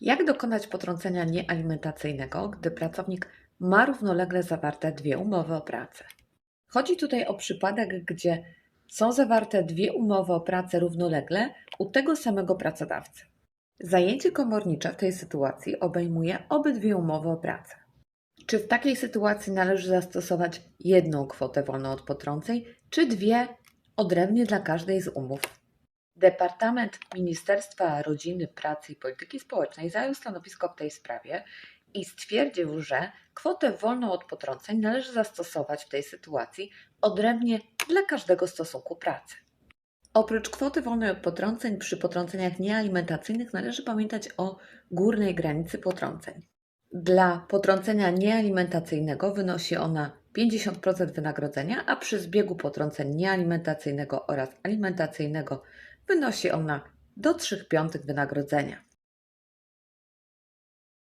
Jak dokonać potrącenia niealimentacyjnego, gdy pracownik ma równolegle zawarte dwie umowy o pracę? Chodzi tutaj o przypadek, gdzie są zawarte dwie umowy o pracę równolegle u tego samego pracodawcy. Zajęcie komornicze w tej sytuacji obejmuje obydwie umowy o pracę. Czy w takiej sytuacji należy zastosować jedną kwotę wolną od potrąceń, czy dwie odrębnie dla każdej z umów? Departament Ministerstwa Rodziny, Pracy i Polityki Społecznej zajął stanowisko w tej sprawie i stwierdził, że kwotę wolną od potrąceń należy zastosować w tej sytuacji odrębnie dla każdego stosunku pracy. Oprócz kwoty wolnej od potrąceń przy potrąceniach niealimentacyjnych należy pamiętać o górnej granicy potrąceń. Dla potrącenia niealimentacyjnego wynosi ona 50% wynagrodzenia, a przy zbiegu potrąceń niealimentacyjnego oraz alimentacyjnego wynosi ona do 3 piątych wynagrodzenia.